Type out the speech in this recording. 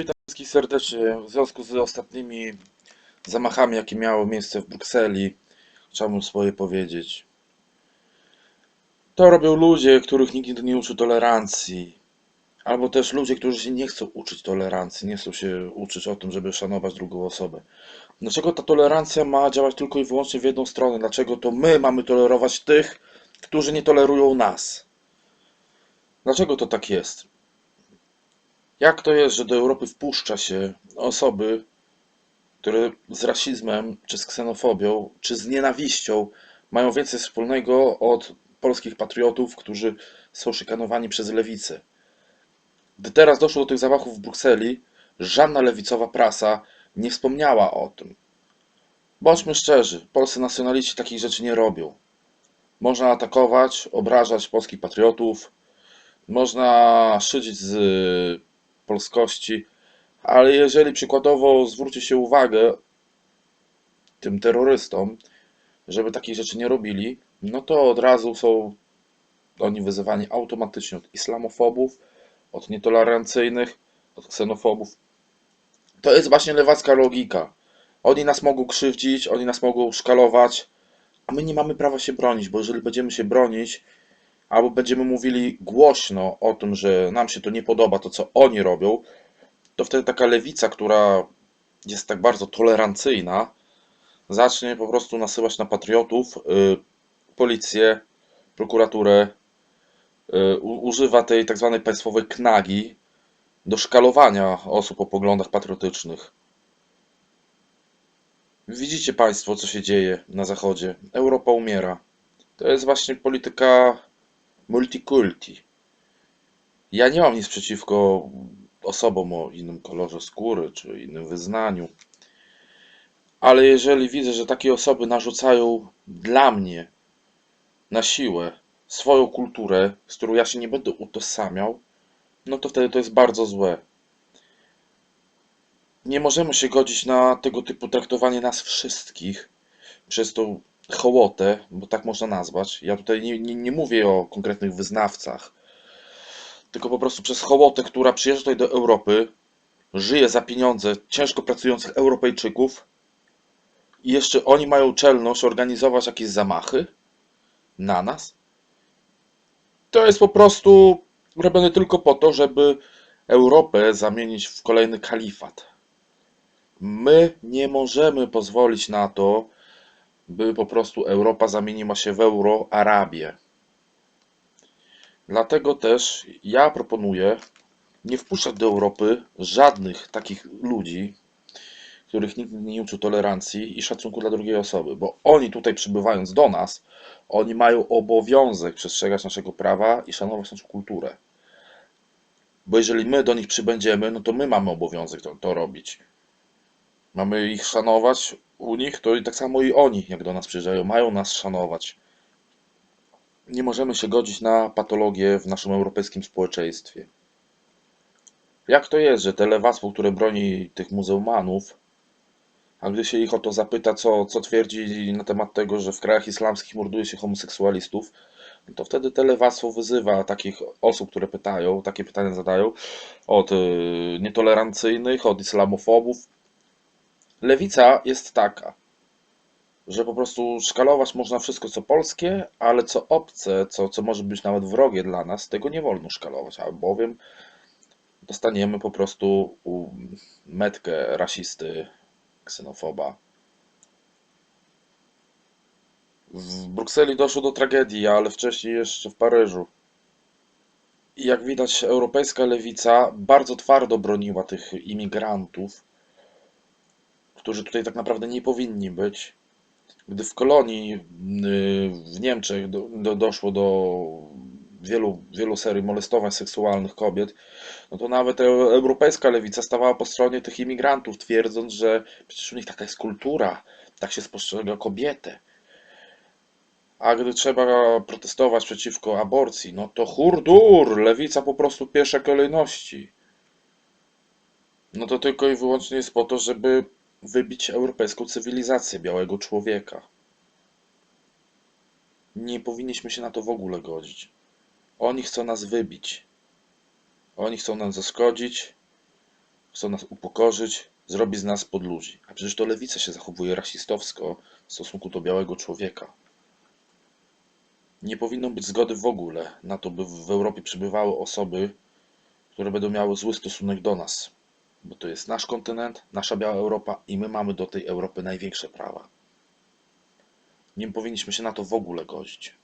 Witam wszystkich serdecznie. W związku z ostatnimi zamachami, jakie miały miejsce w Brukseli, chciałbym swoje powiedzieć. To robią ludzie, których nikt nie uczy tolerancji. Albo też ludzie, którzy się nie chcą uczyć tolerancji, nie chcą się uczyć o tym, żeby szanować drugą osobę. Dlaczego ta tolerancja ma działać tylko i wyłącznie w jedną stronę? Dlaczego to my mamy tolerować tych, którzy nie tolerują nas? Dlaczego to tak jest? Jak to jest, że do Europy wpuszcza się osoby, które z rasizmem, czy z ksenofobią, czy z nienawiścią mają więcej wspólnego od polskich patriotów, którzy są szykanowani przez lewicę? Gdy teraz doszło do tych zamachów w Brukseli, żadna lewicowa prasa nie wspomniała o tym. Bądźmy szczerzy, polscy nacjonaliści takich rzeczy nie robią. Można atakować, obrażać polskich patriotów, można szydzić z polskości, ale jeżeli przykładowo zwróci się uwagę tym terrorystom, żeby takich rzeczy nie robili, no to od razu są oni wyzywani automatycznie od islamofobów, od nietolerancyjnych, od ksenofobów. To jest właśnie lewacka logika. Oni nas mogą krzywdzić, oni nas mogą szkalować, a my nie mamy prawa się bronić, bo jeżeli będziemy się bronić, albo będziemy mówili głośno o tym, że nam się to nie podoba, to co oni robią, to wtedy taka lewica, która jest tak bardzo tolerancyjna, zacznie po prostu nasyłać na patriotów y, policję, prokuraturę, y, używa tej tak zwanej państwowej knagi do szkalowania osób o poglądach patriotycznych. Widzicie Państwo, co się dzieje na Zachodzie. Europa umiera. To jest właśnie polityka multikulti. Ja nie mam nic przeciwko osobom o innym kolorze skóry czy innym wyznaniu, ale jeżeli widzę, że takie osoby narzucają dla mnie na siłę swoją kulturę, z którą ja się nie będę utożsamiał, no to wtedy to jest bardzo złe. Nie możemy się godzić na tego typu traktowanie nas wszystkich przez tą hołotę, bo tak można nazwać. Ja tutaj nie, nie, nie mówię o konkretnych wyznawcach, tylko po prostu przez hołotę, która przyjeżdża tutaj do Europy, żyje za pieniądze ciężko pracujących Europejczyków i jeszcze oni mają czelność organizować jakieś zamachy na nas. To jest po prostu robione tylko po to, żeby Europę zamienić w kolejny kalifat. My nie możemy pozwolić na to, by po prostu Europa zamieniła się w Euro-Arabię. Dlatego też ja proponuję nie wpuszczać do Europy żadnych takich ludzi, których nikt nie uczył tolerancji i szacunku dla drugiej osoby, bo oni tutaj przybywając do nas, oni mają obowiązek przestrzegać naszego prawa i szanować naszą kulturę. Bo jeżeli my do nich przybędziemy, no to my mamy obowiązek to, to robić. Mamy ich szanować u nich, to i tak samo i oni, jak do nas przyjeżdżają, mają nas szanować. Nie możemy się godzić na patologię w naszym europejskim społeczeństwie. Jak to jest, że te lewactwo, które broni tych muzułmanów, a gdy się ich o to zapyta, co, co twierdzi na temat tego, że w krajach islamskich morduje się homoseksualistów, to wtedy te lewactwo wyzywa takich osób, które pytają, takie pytania zadają, od y, nietolerancyjnych, od islamofobów. Lewica jest taka, że po prostu szkalować można wszystko co polskie, ale co obce, co, co może być nawet wrogie dla nas, tego nie wolno szkalować, albowiem dostaniemy po prostu metkę rasisty, ksenofoba. W Brukseli doszło do tragedii, ale wcześniej jeszcze w Paryżu. Jak widać, europejska lewica bardzo twardo broniła tych imigrantów, którzy tutaj tak naprawdę nie powinni być. Gdy w kolonii y, w Niemczech do, do, doszło do wielu, wielu serii molestowań seksualnych kobiet, no to nawet e- europejska lewica stawała po stronie tych imigrantów, twierdząc, że przecież u nich taka jest kultura, tak się spostrzega kobietę. A gdy trzeba protestować przeciwko aborcji, no to hurdur, lewica po prostu pierwszej kolejności. No to tylko i wyłącznie jest po to, żeby wybić europejską cywilizację białego człowieka. Nie powinniśmy się na to w ogóle godzić. Oni chcą nas wybić. Oni chcą nam zaszkodzić. chcą nas upokorzyć, zrobić z nas podludzi. A przecież to lewica się zachowuje rasistowsko w stosunku do białego człowieka. Nie powinno być zgody w ogóle na to, by w Europie przybywały osoby, które będą miały zły stosunek do nas. Bo to jest nasz kontynent, nasza biała Europa i my mamy do tej Europy największe prawa. Nie powinniśmy się na to w ogóle godzić.